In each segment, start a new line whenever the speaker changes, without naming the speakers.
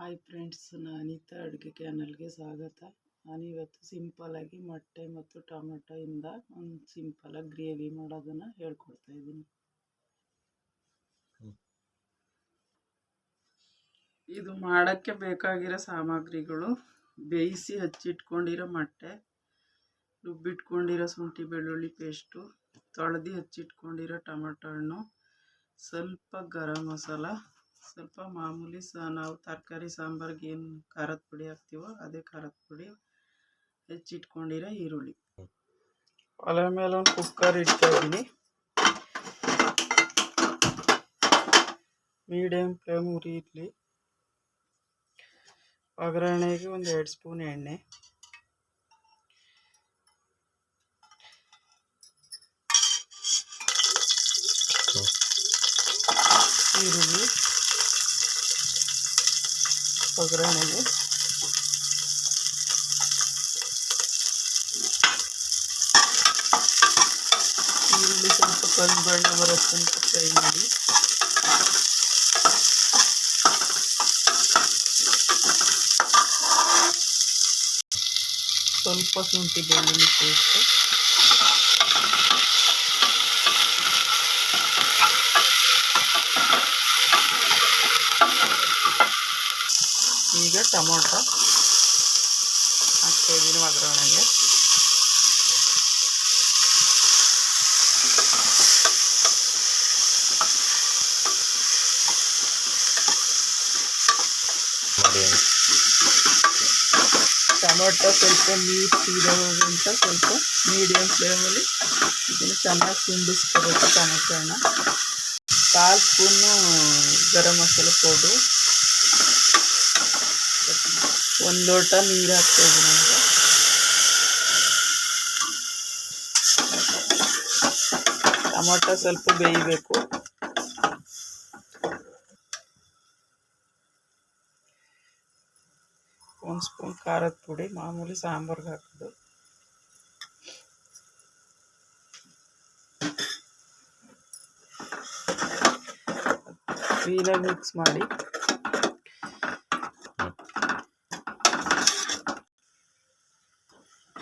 Hi friends Anita ಅಡುಗೆ ಚಾನಲ್ಗೆ ಸ್ವಾಗತ. ನಾನಿವತ್ತು ಸಿಂಪಲಾಗಿ ಮೊಟ್ಟೆ ಮತ್ತು ಟೊಮೆಟೊ ಇಂದ ಒಂದು ಸಿಂಪಲಾಗಿ ಗ್ರೇವಿ ಮಾಡೋದನ್ನು ಹೇಳ್ಕೊಡ್ತಾ ಇದ್ದೀನಿ. ಇದು ಮಾಡೋಕ್ಕೆ ಬೇಕಾಗಿರೋ ಸಾಮಗ್ರಿಗಳು. ಬೇಯಿಸಿ ಹಚ್ಚಿಟ್ಕೊಂಡಿರೋ ಮೊಟ್ಟೆ ರುಬ್ಬಿಟ್ಕೊಂಡಿರೋ ಶುಂಠಿ ಬೆಳ್ಳುಳ್ಳಿ ಪೇಸ್ಟು ತೊಳೆದು ಹಚ್ಚಿಟ್ಕೊಂಡಿರೋ ಟೊಮೆಟೊ ಹಣ್ಣು ಸ್ವಲ್ಪ ಗರಂ ಮಸಾಲ ಸ್ವಲ್ಪ ಮಾಮೂಲಿ ಸಹ ನಾವು ತರಕಾರಿ ಸಾಂಬಾರಿಗೆ ಏನು ಖಾರದ ಪುಡಿ ಹಾಕ್ತೀವೋ ಅದೇ ಖಾರದ ಪುಡಿ ಹೆಚ್ಚಿಟ್ಕೊಂಡಿರೋ ಈರುಳ್ಳಿ. ಒಲೆ ಮೇಲೆ ಒಂದು ಕುಕ್ಕರ್ ಇಡ್ತಾ ಇದ್ದೀನಿ. ಮೀಡಿಯಮ್ ಫ್ಲೇಮ್ ಉರಿ ಇರಲಿ ಒಗ್ಗರಣೆಗೆ ಒಂದು ಎರಡು ಸ್ಪೂನ್ ಎಣ್ಣೆ. ಈರುಳ್ಳಿ. ಒಗ್ಗರಣೆಗೆ ಈರುಳ್ಳಿ ಸ್ವಲ್ಪ ಕಲ್ಲು ಬಣ್ಣ ಬರೋ ತನಕ ಫ್ರೈ ಮಾಡಿ ಸ್ವಲ್ಪ ಶುಂಠಿ ಬೆಳ್ಳುಳ್ಳಿ ಪೇಸ್ಟ್ ಈಗ ಟೊಮೊಟೊ ಹಾಕ್ತಾಯಿದ್ದೀನಿ ಒಗ್ಗರಣೆಗೆ. ಟೊಮೊಟೊ ಸ್ವಲ್ಪ ನೀರು ಸೀದೋಗೋದು ಅಂತ ಸ್ವಲ್ಪ ಮೀಡಿಯಮ್ ಫ್ಲೇಮಲ್ಲಿ ಇದನ್ನು ಚೆನ್ನಾಗಿ ತುಂಬಿಸ್ಕೋಬೇಕು ಟೊಮೊಟೊ ಹಣ್ಣು ಕಾಲು ಸ್ಪೂನು ಗರಂ ಮಸಾಲೆ ಪೌಡ್ರು ಒಂದು ಲೋಟ ನೀರು ಹಾಕ್ತಾಯಿದ್ದೀನಿ ಅಂತ ಟೊಮೊಟೊ ಸ್ವಲ್ಪ ಬೇಯಬೇಕು. ಒಂದು ಸ್ಪೂನ್ ಖಾರದ ಪುಡಿ, ಮಾಮೂಲಿ ಸಾಂಬಾರ್ಗೆ ಹಾಕೋದು. ಕ್ಲೀನಾಗಿ ಮಿಕ್ಸ್ ಮಾಡಿ.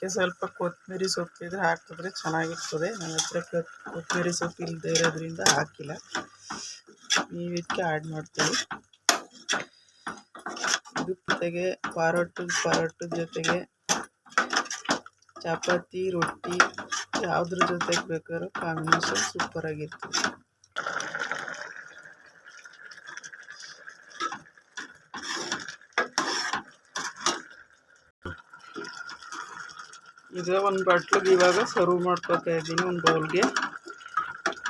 ಅದಕ್ಕೆ ಸ್ವಲ್ಪ ಕೊತ್ತಂಬರಿ ಸೊಪ್ಪು ಇದ್ರೆ ಹಾಕಿದ್ರೆ ಚೆನ್ನಾಗಿರ್ತದೆ. ನನ್ನ ಹತ್ರ ಕೊತ್ತಂಬರಿ ಸೊಪ್ಪು ಇಲ್ಲದೆ ಇರೋದ್ರಿಂದ ಹಾಕಿಲ್ಲ. ನೀವು ಇದಕ್ಕೆ ಆ್ಯಡ್ ಮಾಡ್ತೀವಿ ಇದು ಜೊತೆಗೆ ಪರೋಟ ಪರೋಟದ ಜೊತೆಗೆ ಚಪಾತಿ, ರೊಟ್ಟಿ, ಯಾವುದ್ರ ಜೊತೆಗೆ ಬೇಕಾದ್ರೂ ಕಾಂಬಿನೇಷನ್ ಸೂಪರಾಗಿರ್ತದೆ ಇದೇ ಒಂದು ಬಟ್ಲಿಗೆ ಇವಾಗ ಸರ್ವ್ ಮಾಡ್ಕೋತಾ ಇದ್ದೀನಿ ಒಂದು ಬೌಲ್ಗೆ.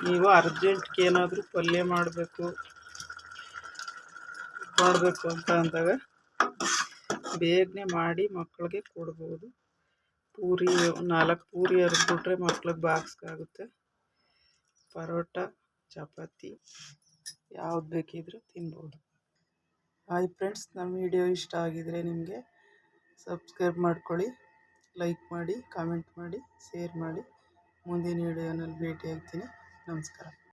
ನೀವು ಅರ್ಜೆಂಟ್ಗೆ ಏನಾದರೂ ಪಲ್ಯ ಮಾಡಬೇಕು ಮಾಡಬೇಕು ಅಂತ ಅಂದಾಗ ಬೇಗನೆ ಮಾಡಿ ಮಕ್ಕಳಿಗೆ ಕೊಡ್ಬೋದು. ಪೂರಿ, ನಾಲ್ಕು ಪೂರಿ ಹರಿದ್ಬಿಟ್ರೆ ಮಕ್ಳಿಗೆ ಬಾಕ್ಸ್ಗಾಗುತ್ತೆ ಪರೋಟ, ಚಪಾತಿ, ಯಾವ್ದು ಬೇಕಿದ್ರೂ ತಿನ್ಬೋದು. ಹಾಯ್ ಫ್ರೆಂಡ್ಸ್ ನಮ್ಮ ವಿಡಿಯೋ ಇಷ್ಟ ಆಗಿದರೆ ನಿಮಗೆ ಸಬ್ಸ್ಕ್ರೈಬ್ ಮಾಡ್ಕೊಳ್ಳಿ. ಲೈಕ್ ಮಾಡಿ ಕಾಮೆಂಟ್ ಮಾಡಿ ಶೇರ್ ಮಾಡಿ. ಮುಂದಿನ ವಿಡಿಯೋನಲ್ಲಿ ಭೇಟಿಯಾಗ್ತೀನಿ. ನಮಸ್ಕಾರ.